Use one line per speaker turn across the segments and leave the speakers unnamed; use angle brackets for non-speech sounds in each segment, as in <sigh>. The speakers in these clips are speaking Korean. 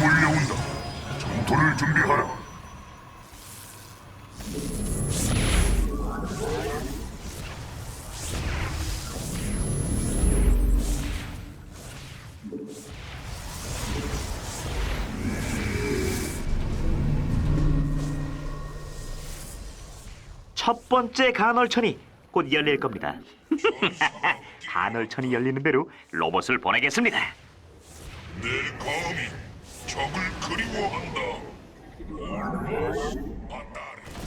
몰려온다. 전투를 준비하라.
첫 번째 간헐천이 곧 열릴 겁니다. <laughs> 간헐천이 열리는 대로 로봇을 보내겠습니다.
내 감이 적을 그리워한다.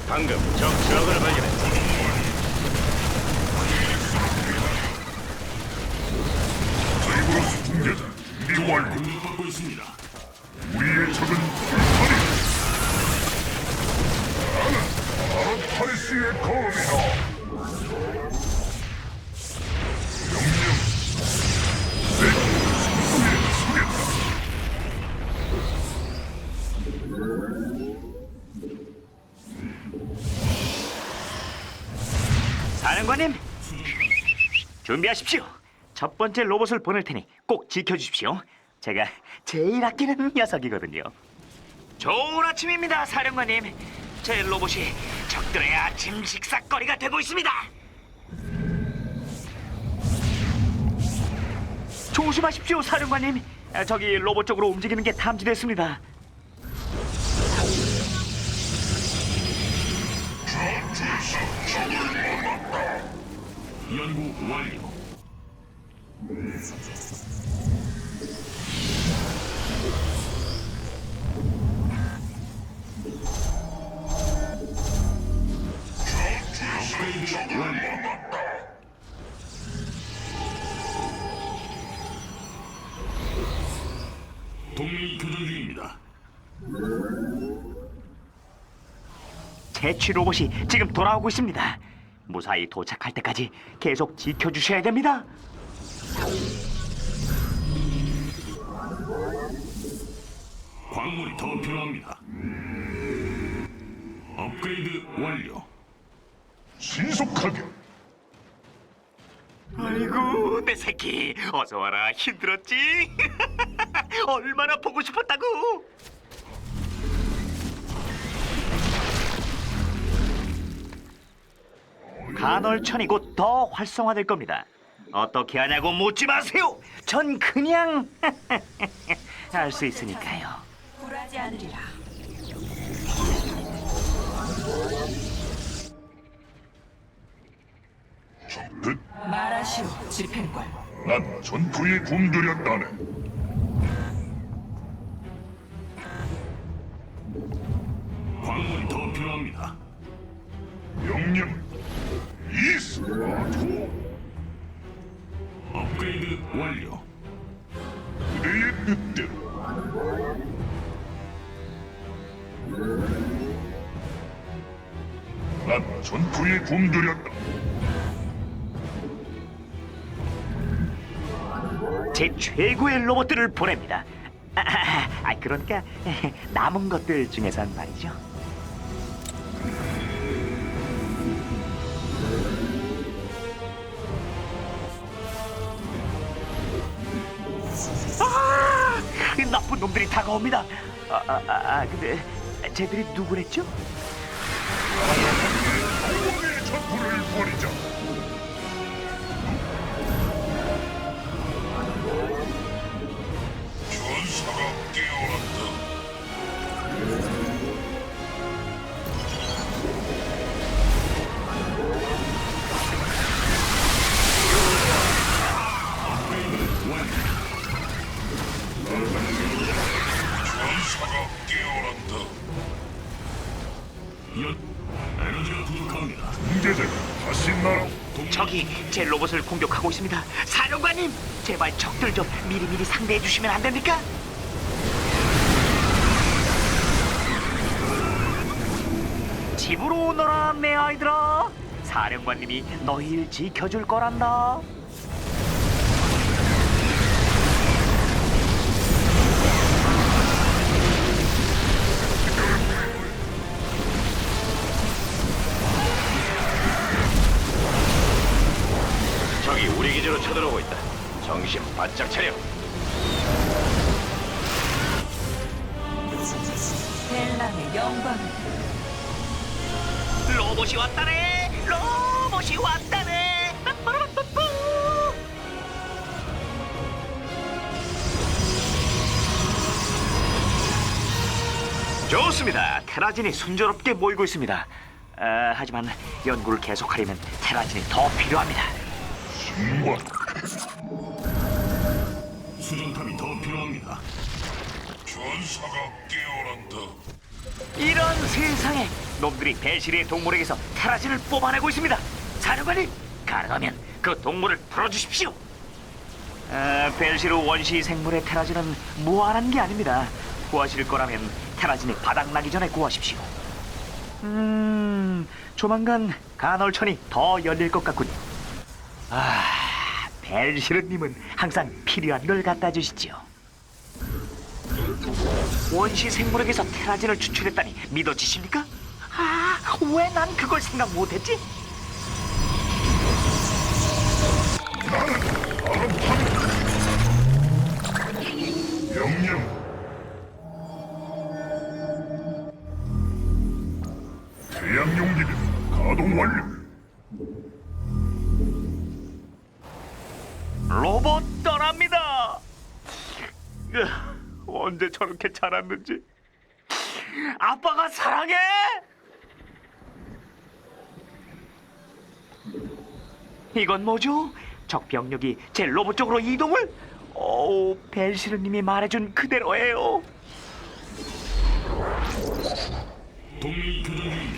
방금 적 트럭을 발견했다.
사이브러스 중계자 준비 완료.
공격받고 있습니다.
준비하십시오. 첫 번째 로봇을 보낼 테니 꼭 지켜주십시오. 제가 제일 아끼는 녀석이거든요. 좋은 아침입니다, 사령관님. 제 로봇이 적들의 아침 식사거리가 되고 있습니다. 조심하십시오, 사령관님. 아, 저기 로봇 쪽으로 움직이는 게 탐지됐습니다.
이드 완료.
채취 로봇이 지금 돌아오고 있습니다. 무사히 도착할 때까지 계속 지켜주셔야 됩니다.
광물이 더 필요합니다. 업그레이드 완료.
신속하게.
아이고 내 새끼 어서 와라 힘들었지? <laughs> 얼마나 보고 싶었다고? 간헐천이 곧 더 활성화될 겁니다. 어떻게 하냐고 묻지 마세요. 전 그냥 <laughs> 알 수 있으니까요.
굴하지 않으리라.
적들,
말하시오, 집행관.
난 전투에 굶주렸다네.
광물이 더 필요합니다.
명령. 이스라토 업그레이드 완료. 그대의 뜻대로. 난 전투에 굶주렸다.
제 최고의 로봇들을 보냅니다. 아, 아, 아, 아 그러니까 남은 것들 중에선 말이죠. 나쁜 놈들이 다가옵니다. 아, 아, 아, 아, 근데 쟤들이 누구랬죠?
전투를 벌이자.
적이 제 로봇을 공격하고 있습니다. 사령관님, 제발 적들 좀 미리미리 상대해 주시면 안 됩니까? 집으로 오너라, 내 아이들아. 사령관님이 너희를 지켜줄 거란다.
쳐들어오고 있다. 정신 바짝 차려.
벨람의 영광.
로봇이 왔다네. 로봇이 왔다네. 빠빠라빠빠. 좋습니다. 테라진이 순조롭게 모이고 있습니다. 아, 하지만 연구를 계속하려면 테라진이 더 필요합니다.
더 필요합니다.
전사가 깨어난다.
이런 세상에 놈들이 배실의 동물에게서 테라진을 뽑아내고 있습니다. 사령관님, 가능하면 그 동물을 풀어주십시오. 아, 벨시르 원시 생물의 테라진은 무한한 게 아닙니다. 구하실 거라면 테라진이 바닥나기 전에 구하십시오. 음, 조만간 간헐천이 더 열릴 것 같군요. 아, 벨시르님은 항상 필요한 걸 갖다 주시죠. 원시 생물에게서 테라진을 추출했다니 믿어지십니까? 아, 왜 난 그걸 생각 못했지?
명령. 태양 용기는 가동 완료.
로봇 떠납니다. 으, 언제 저렇게 자랐는지. 아빠가 사랑해. 이건 뭐죠? 적 병력이 제 로봇 쪽으로 이동을? 오, 벨시르님이 말해준 그대로예요.
교전 중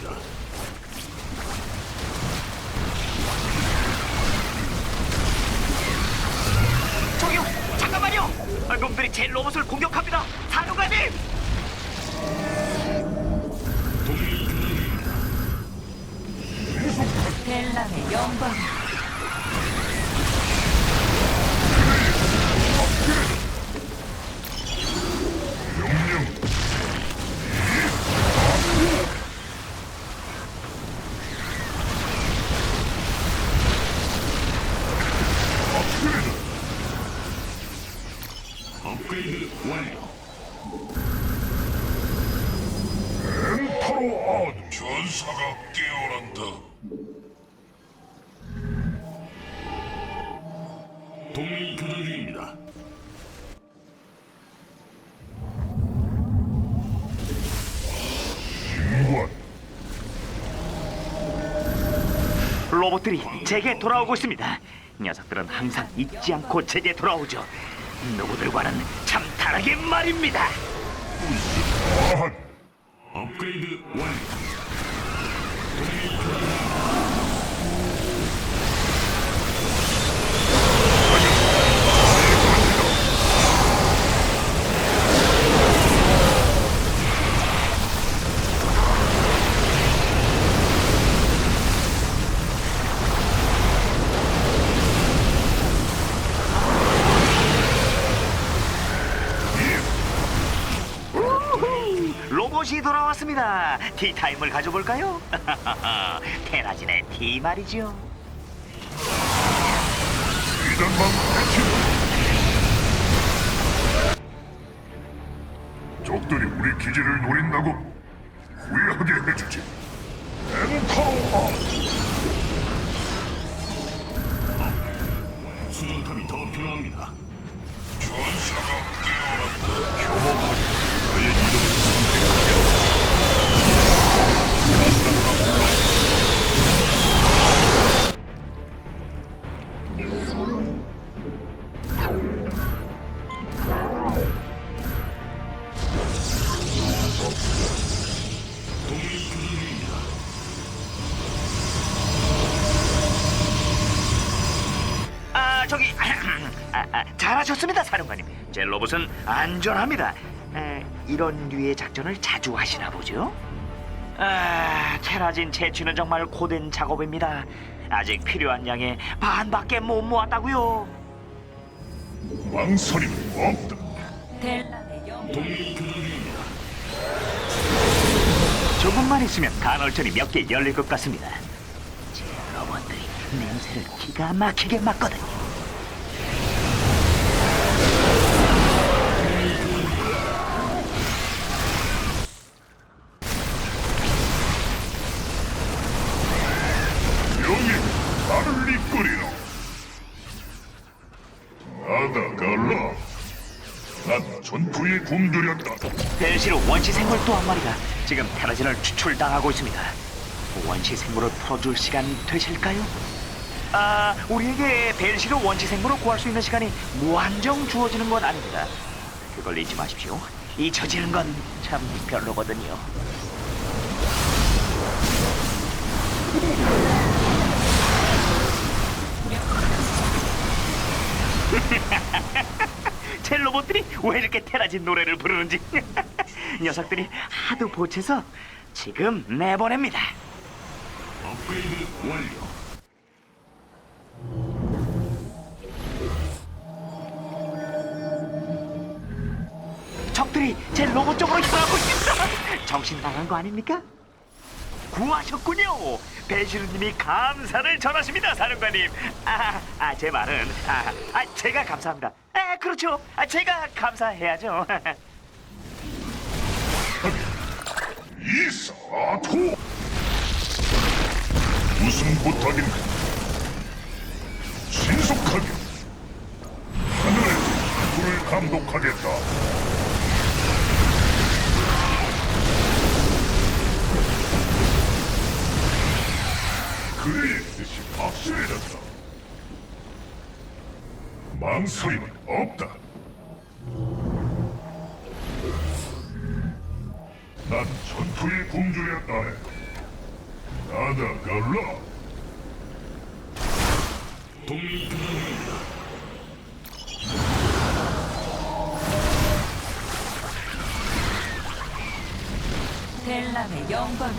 놈들이 제 로봇을 공격합니다. 사령관님.
벨람의 영광.
로봇들이 제게 돌아오고 있습니다. 녀석들은 항상 잊지 않고 제게 돌아오죠. 누구들과는 참 다르게 말입니다.
업그레이드 완료.
좋습니다. 티타임을 가져볼까요? <laughs> 테라진의 티 말이죠.
적들이 우리 기지를 노린다고 후회하게 해주지. 엠파워
수정탑이 더 필요합니다.
아 <clears throat> 아, 아, 잘하셨습니다 사령관님. 제 로봇은 안전합니다. 에, 이런 류의 작전을 자주 하시나 보죠? 아 테라진 채취는 정말 고된 작업입니다 아직 필요한 양의 반밖에 못 모았다고요
망설임은 없다.
델람의.
조금만 있으면 간헐천이 몇 개 열릴 것 같습니다 제 로봇들이 냄새를 기가 막히게 맡거든요
굶주렸다.
벨시로 원시 생물 또 한 마리가 지금 테라진을 추출당하고 있습니다. 원시 생물을 풀어줄 시간 되실까요? 아, 우리에게 벨시로 원시 생물을 구할 수 있는 시간이 무한정 주어지는 건 아닙니다. 그걸 잊지 마십시오. 잊혀지는 건 참 별로거든요. <laughs> 제 로봇들이 왜 이렇게 테라진 노래를 부르는지 <laughs> 녀석들이 하도 보채서 지금 내보냅니다.
업그레이드 완료.
적들이 제 로봇 쪽으로 향하고 있습니다. 정신 나간 거 아닙니까? 구하셨군요. 배시루님이 감사를 전하십니다, 사령관님. 아, 아, 제 말은 아, 아, 제가 감사합니다. 아, 그렇죠. 아, 제가 감사해야죠.
이사토 무슨 부탁인가? 신속하게 하늘에서 불을 감독하겠다. 그의 뜻이 확실해졌다. 망설임은 없다. 난 전투에 굶주렸다네. 나다 갈라.
중입니다.
델람의 영광을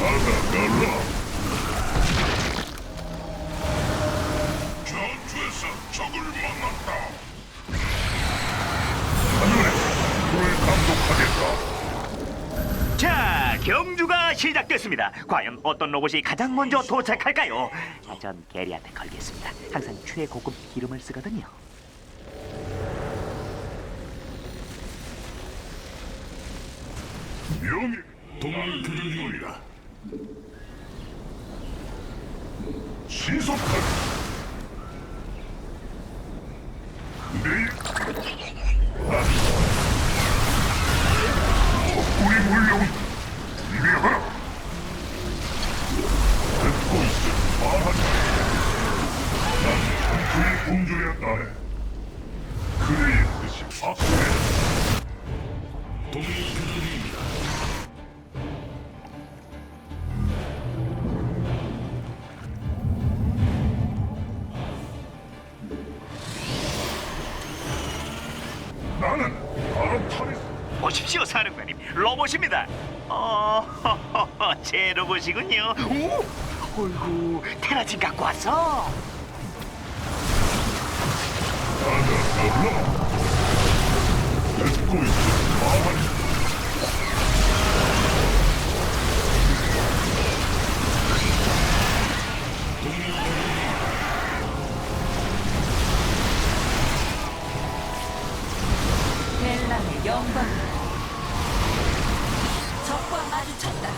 나다 갈라.
시작됐습니다. 과연 어떤 로봇이 가장 먼저 도착할까요? 아, 전 게리한테 걸겠습니다. 항상 최고급 기름을 쓰거든요. 로봇입니다. 어, <laughs> 제 로봇이군요. 오, 어이구, 테라진 갖고 왔어.
있어. 말한다. 마주쳤다.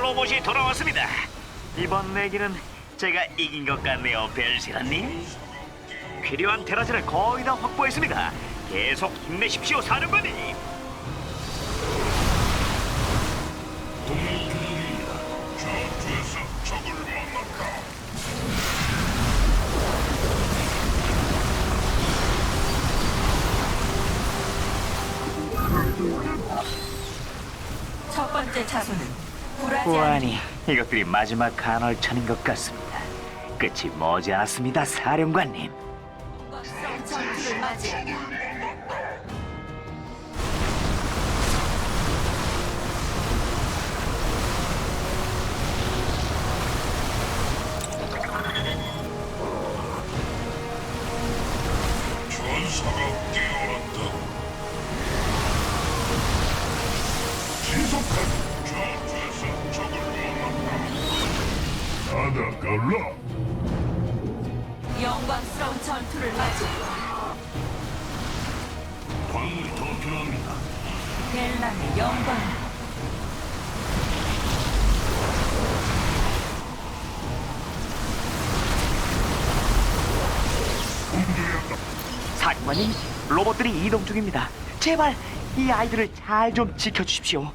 로봇이 돌아왔습니다. 이번 내기는 제가 이긴 것 같네요, 벨시라님. 필요한 테라지를 거의 다 확보했습니다. 계속 힘내십시오, 사령관님.
첫 번째 차소는 불하지 않은
보아니, 이것들이 마지막 간헐천인 것 같습니다. 끝이 머지않았습니다, 사령관님.
전투를 맞이한다. 델란의 영광.
사령관님, 로봇들이 이동 중입니다. 제발 이 아이들을 잘 좀 지켜주십시오.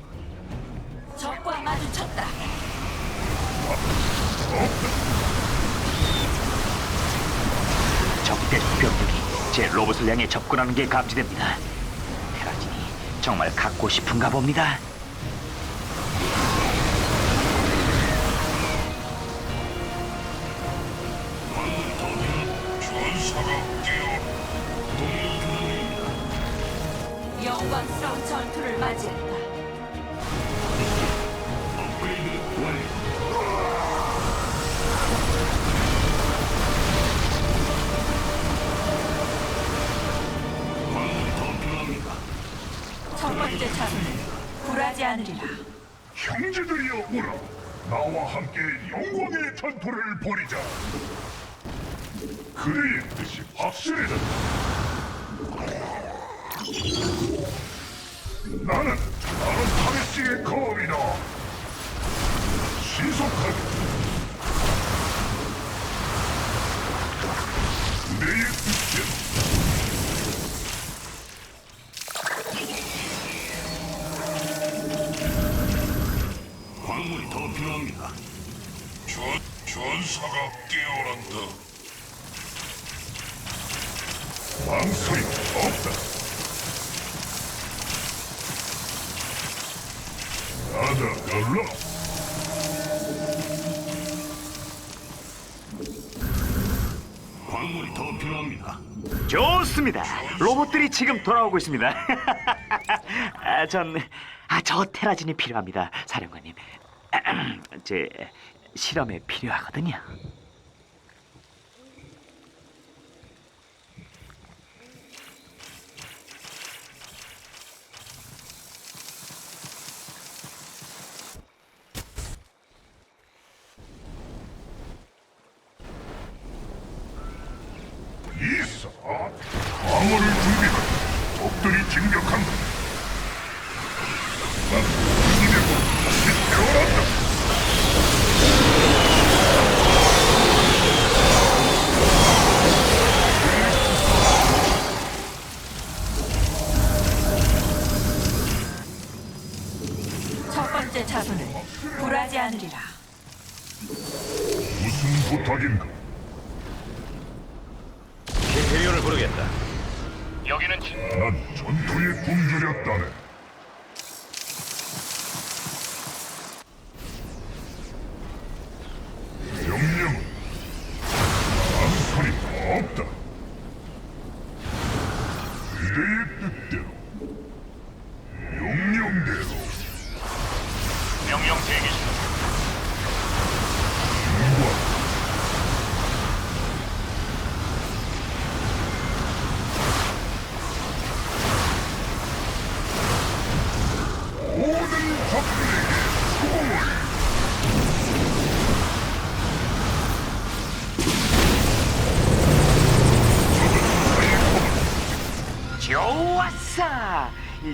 적과 마주쳤다.
적대 병력이 제 로봇을 향해 접근하는 게 감지됩니다. 정말 갖고 싶은가 봅니다.
영광스러운 전투를 맞이한다. 않으리라.
형제들이여 오라. 나와 함께 영광의 전투를 벌이자. 그대의 뜻이 확실해졌다. 나는
좋습니다. 로봇들이 지금 돌아오고 있습니다. <laughs> 아, 전, 아, 저 테라진이 필요합니다, 사령관님. <clears throat> 제 실험에 필요하거든요.
명령
대기 중.